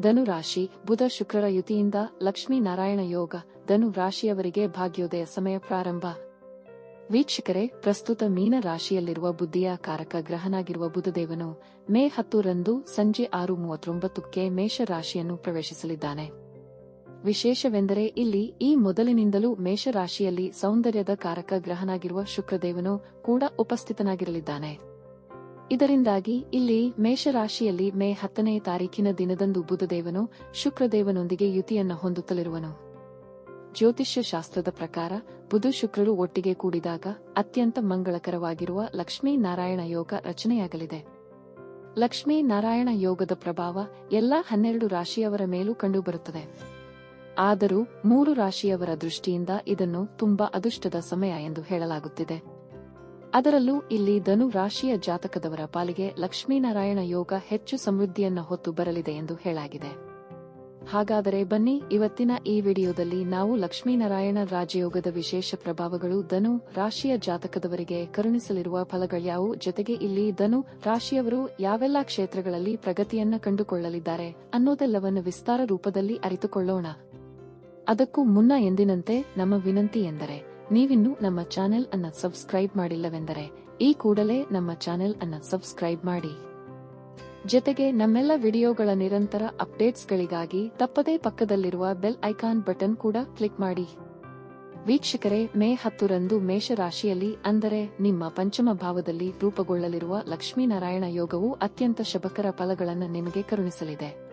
ಧನು ರಾಶಿ ಬುಧ ಶುಕ್ರರ ಯುತಿಯಿಂದ ಲಕ್ಷ್ಮೀ ನಾರಾಯಣ ಯೋಗ, ಧನು ರಾಶಿಯವರಿಗೆ ಭಾಗ್ಯೋದಯ ಸಮಯ ಪ್ರಾರಂಭ. ವೀಕ್ಷಕರೇ, ಪ್ರಸ್ತುತ ಮೀನ ರಾಶಿಯಲ್ಲಿರುವ ಬುದ್ಧಿಯ ಕಾರಕ ಗ್ರಹನಾಗಿರುವ ಬುಧದೇವನು ಮೇ ಹತ್ತರಂದು ಸಂಜೆ ಆರು ಮೂವತ್ತೊಂಬತ್ತಕ್ಕೆ ಮೇಷ ರಾಶಿಯನ್ನು ಪ್ರವೇಶಿಸಲಿದ್ದಾನೆ. ವಿಶೇಷವೆಂದರೆ ಇಲ್ಲಿ ಈ ಮೊದಲಿನಿಂದಲೂ ಮೇಷರಾಶಿಯಲ್ಲಿ ಸೌಂದರ್ಯದ ಕಾರಕ ಗ್ರಹನಾಗಿರುವ ಶುಕ್ರದೇವನು ಕೂಡ ಉಪಸ್ಥಿತನಾಗಿರಲಿದ್ದಾನೆ. ಇದರಿಂದಾಗಿ ಇಲ್ಲಿ ಮೇಷರಾಶಿಯಲ್ಲಿ ಮೇ ಹತ್ತನೇ ತಾರೀಕಿನ ದಿನದಂದು ಬುಧದೇವನು ಶುಕ್ರದೇವನೊಂದಿಗೆ ಯುತಿಯನ್ನು ಹೊಂದುತ್ತಲಿರುವನು. ಜ್ಯೋತಿಷ್ಯ ಶಾಸ್ತ್ರದ ಪ್ರಕಾರ ಬುಧ ಶುಕ್ರರು ಒಟ್ಟಿಗೆ ಕೂಡಿದಾಗ ಅತ್ಯಂತ ಮಂಗಳಕರವಾಗಿರುವ ಲಕ್ಷ್ಮೀನಾರಾಯಣ ಯೋಗ ರಚನೆಯಾಗಲಿದೆ. ಲಕ್ಷ್ಮೀನಾರಾಯಣ ಯೋಗದ ಪ್ರಭಾವ ಎಲ್ಲಾ ಹನ್ನೆರಡು ರಾಶಿಯವರ ಮೇಲೂ ಕಂಡುಬರುತ್ತದೆ. ಆದರೂ ಮೂರು ರಾಶಿಯವರ ದೃಷ್ಟಿಯಿಂದ ಇದನ್ನು ತುಂಬಾ ಅದೃಷ್ಟದ ಸಮಯ ಎಂದು ಹೇಳಲಾಗುತ್ತಿದೆ. ಅದರಲ್ಲೂ ಇಲ್ಲಿ ಧನು ರಾಶಿಯ ಜಾತಕದವರ ಪಾಲಿಗೆ ಲಕ್ಷ್ಮೀನಾರಾಯಣ ಯೋಗ ಹೆಚ್ಚು ಸಮೃದ್ಧಿಯನ್ನ ಹೊತ್ತು ಬರಲಿದೆ ಎಂದು ಹೇಳಾಗಿದೆ. ಹಾಗಾದರೆ ಬನ್ನಿ, ಇವತ್ತಿನ ಈ ವಿಡಿಯೋದಲ್ಲಿ ನಾವು ಲಕ್ಷ್ಮೀನಾರಾಯಣ ರಾಜಯೋಗದ ವಿಶೇಷ ಪ್ರಭಾವಗಳು ಧನು ರಾಶಿಯ ಜಾತಕದವರಿಗೆ ಕರುಣಿಸಲಿರುವ ಫಲಗಳ್ಯಾವು ಜೊತೆಗೆ ಇಲ್ಲಿ ಧನು ರಾಶಿಯವರು ಯಾವೆಲ್ಲ ಕ್ಷೇತ್ರಗಳಲ್ಲಿ ಪ್ರಗತಿಯನ್ನ ಕಂಡುಕೊಳ್ಳಲಿದ್ದಾರೆ ಅನ್ನೋದೆಲ್ಲವನ್ನು ವಿಸ್ತಾರ ರೂಪದಲ್ಲಿ ಅರಿತುಕೊಳ್ಳೋಣ. ಅದಕ್ಕೂ ಮುನ್ನ ಎಂದಿನಂತೆ ನಮ್ಮ ವಿನಂತಿ ಎಂದರೆ ನೀವಿನ್ನೂ ನಮ್ಮ ಚಾನೆಲ್ ಅನ್ನ ಸಬ್ಸ್ಕ್ರೈಬ್ ಮಾಡಿಲ್ಲವೆಂದರೆ ಈ ಕೂಡಲೇ ನಮ್ಮ ಚಾನೆಲ್ ಅನ್ನ ಸಬ್ಸ್ಕ್ರೈಬ್ ಮಾಡಿ. ಜೊತೆಗೆ ನಮ್ಮೆಲ್ಲ ವಿಡಿಯೋಗಳ ನಿರಂತರ ಅಪ್ಡೇಟ್ಸ್ಗಳಿಗಾಗಿ ತಪ್ಪದೇ ಪಕ್ಕದಲ್ಲಿರುವ ಬೆಲ್ ಐಕಾನ್ ಬಟನ್ ಕೂಡ ಕ್ಲಿಕ್ ಮಾಡಿ. ವೀಕ್ಷಕರೇ, ಮೇ ಹತ್ತರಂದು ಮೇಷರಾಶಿಯಲ್ಲಿ ಅಂದರೆ ನಿಮ್ಮ ಪಂಚಮ ಭಾವದಲ್ಲಿ ರೂಪುಗೊಳ್ಳಲಿರುವ ಲಕ್ಷ್ಮೀನಾರಾಯಣ ಯೋಗವು ಅತ್ಯಂತ ಶಬಕರ ಫಲಗಳನ್ನು ನಿಮಗೆ ಕರುಣಿಸಲಿದೆ.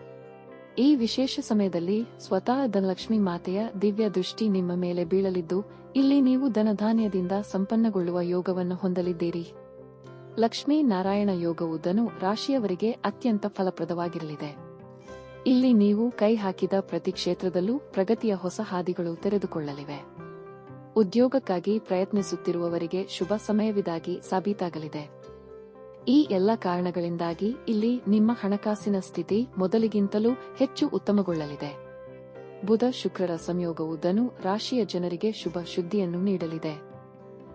ಈ ವಿಶೇಷ ಸಮಯದಲ್ಲಿ ಸ್ವತಃ ಧನಲಕ್ಷ್ಮಿ ಮಾತೆಯ ದಿವ್ಯ ದೃಷ್ಟಿ ನಿಮ್ಮ ಮೇಲೆ ಬೀಳಲಿದ್ದು, ಇಲ್ಲಿ ನೀವು ಧನಧಾನ್ಯದಿಂದ ಸಂಪನ್ನಗೊಳ್ಳುವ ಯೋಗವನ್ನು ಹೊಂದಲಿದ್ದೀರಿ. ಲಕ್ಷ್ಮೀ ನಾರಾಯಣ ಯೋಗವು ಧನು ರಾಶಿಯವರಿಗೆ ಅತ್ಯಂತ ಫಲಪ್ರದವಾಗಿರಲಿದೆ. ಇಲ್ಲಿ ನೀವು ಕೈ ಹಾಕಿದ ಪ್ರತಿ ಕ್ಷೇತ್ರದಲ್ಲೂ ಪ್ರಗತಿಯ ಹೊಸ ಹಾದಿಗಳು ತೆರೆದುಕೊಳ್ಳಲಿವೆ. ಉದ್ಯೋಗಕ್ಕಾಗಿ ಪ್ರಯತ್ನಿಸುತ್ತಿರುವವರಿಗೆ ಶುಭ ಸಮಯವಿದಾಗಿ ಸಾಬೀತಾಗಲಿದೆ. ಈ ಎಲ್ಲ ಕಾರಣಗಳಿಂದಾಗಿ ಇಲ್ಲಿ ನಿಮ್ಮ ಹಣಕಾಸಿನ ಸ್ಥಿತಿ ಮೊದಲಿಗಿಂತಲೂ ಹೆಚ್ಚು ಉತ್ತಮಗೊಳ್ಳಲಿದೆ. ಬುಧ ಶುಕ್ರರ ಸಂಯೋಗವು ಧನು ರಾಶಿಯ ಜನರಿಗೆ ಶುಭ ಶುದ್ಧಿಯನ್ನು ನೀಡಲಿದೆ.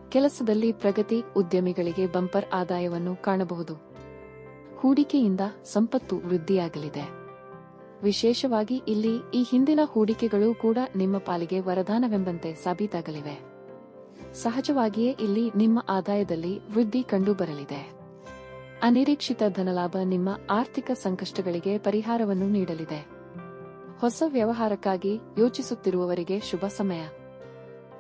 ಕೆಲಸದಲ್ಲಿ ಪ್ರಗತಿ ಉದ್ಯಮಿಗಳಿಗೆ ಬಂಪರ್ ಆದಾಯವನ್ನು ಕಾಣಬಹುದು. ಹೂಡಿಕೆಯಿಂದ ಸಂಪತ್ತು ವೃದ್ಧಿಯಾಗಲಿದೆ. ವಿಶೇಷವಾಗಿ ಇಲ್ಲಿ ಈ ಹಿಂದಿನ ಹೂಡಿಕೆಗಳು ಕೂಡ ನಿಮ್ಮ ಪಾಲಿಗೆ ವರದಾನವೆಂಬಂತೆ ಸಾಬೀತಾಗಲಿವೆ. ಸಹಜವಾಗಿಯೇ ಇಲ್ಲಿ ನಿಮ್ಮ ಆದಾಯದಲ್ಲಿ ವೃದ್ಧಿ ಕಂಡುಬರಲಿದೆ. ಅನಿರೀಕ್ಷಿತ ಧನಲಾಭ ನಿಮ್ಮ ಆರ್ಥಿಕ ಸಂಕಷ್ಟಗಳಿಗೆ ಪರಿಹಾರವನ್ನು ನೀಡಲಿದೆ. ಹೊಸ ವ್ಯವಹಾರಕ್ಕಾಗಿ ಯೋಚಿಸುತ್ತಿರುವವರಿಗೆ ಶುಭ ಸಮಯ.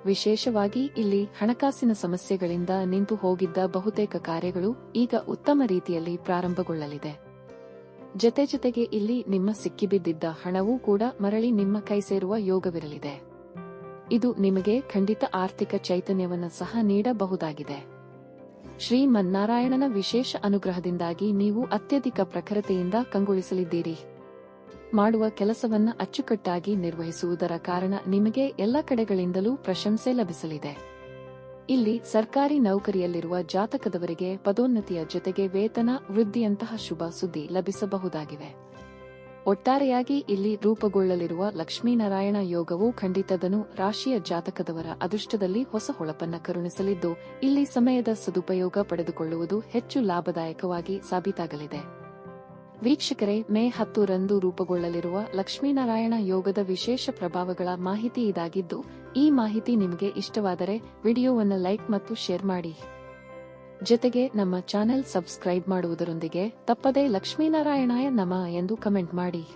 ವಿಶೇಷವಾಗಿ ಇಲ್ಲಿ ಹಣಕಾಸಿನ ಸಮಸ್ಯೆಗಳಿಂದ ನಿಂತು ಹೋಗಿದ್ದ ಬಹುತೇಕ ಕಾರ್ಯಗಳು ಈಗ ಉತ್ತಮ ರೀತಿಯಲ್ಲಿ ಪ್ರಾರಂಭಗೊಳ್ಳಲಿದೆ. ಜತೆ ಜತೆಗೆ ಇಲ್ಲಿ ನಿಮ್ಮ ಸಿಕ್ಕಿಬಿದ್ದಿದ್ದ ಹಣವೂ ಕೂಡ ಮರಳಿ ನಿಮ್ಮ ಕೈ ಸೇರುವ ಯೋಗವಿರಲಿದೆ. ಇದು ನಿಮಗೆ ಖಂಡಿತ ಆರ್ಥಿಕ ಚೈತನ್ಯವನ್ನು ಸಹ ನೀಡಬಹುದಾಗಿದೆ. ಶ್ರೀಮನ್ನಾರಾಯಣನ ವಿಶೇಷ ಅನುಗ್ರಹದಿಂದಾಗಿ ನೀವು ಅತ್ಯಧಿಕ ಪ್ರಖರತೆಯಿಂದ ಕಂಗೊಳಿಸಲಿದ್ದೀರಿ. ಮಾಡುವ ಕೆಲಸವನ್ನ ಅಚ್ಚುಕಟ್ಟಾಗಿ ನಿರ್ವಹಿಸುವುದರ ಕಾರಣ ನಿಮಗೆ ಎಲ್ಲ ಕಡೆಗಳಿಂದಲೂ ಪ್ರಶಂಸೆ ಲಭಿಸಲಿದೆ. ಇಲ್ಲಿ ಸರ್ಕಾರಿ ನೌಕರಿಯಲ್ಲಿರುವ ಜಾತಕದವರಿಗೆ ಪದೋನ್ನತಿಯ ಜೊತೆಗೆ ವೇತನ, ವೃದ್ಧಿಯಂತಹ ಶುಭ ಸುದ್ದಿ ಲಭಿಸಬಹುದಾಗಿವೆ. ಒಟ್ಟಾರೆಯಾಗಿ ಇಲ್ಲಿ ರೂಪುಗೊಳ್ಳಲಿರುವ ಲಕ್ಷ್ಮೀನಾರಾಯಣ ಯೋಗವು ಖಂಡಿತದನು ರಾಶಿಯ ಜಾತಕದವರ ಅದೃಷ್ಟದಲ್ಲಿ ಹೊಸ ಹೊಳಪನ್ನ ಕರುಣಿಸಲಿದ್ದು, ಇಲ್ಲಿ ಸಮಯದ ಸದುಪಯೋಗ ಪಡೆದುಕೊಳ್ಳುವುದು ಹೆಚ್ಚು ಲಾಭದಾಯಕವಾಗಿ ಸಾಬೀತಾಗಲಿದೆ. ವೀಕ್ಷಕರೇ, ಮೇ ಹತ್ತರಂದು ರೂಪುಗೊಳ್ಳಲಿರುವ ಲಕ್ಷ್ಮೀನಾರಾಯಣ ಯೋಗದ ವಿಶೇಷ ಪ್ರಭಾವಗಳ ಮಾಹಿತಿ ಇದಾಗಿದ್ದು, ಈ ಮಾಹಿತಿ ನಿಮಗೆ ಇಷ್ಟವಾದರೆ ವಿಡಿಯೋವನ್ನು ಲೈಕ್ ಮತ್ತು ಶೇರ್ ಮಾಡಿ. ಜೊತೆಗೆ ನಮ್ಮ ಚಾನೆಲ್ ಸಬ್ಸ್ಕ್ರೈಬ್ ಮಾಡುವುದರೊಂದಿಗೆ ತಪ್ಪದೇ ಲಕ್ಷ್ಮೀನಾರಾಯಣಾಯ ನಮ ಎಂದು ಕಮೆಂಟ್ ಮಾಡಿ.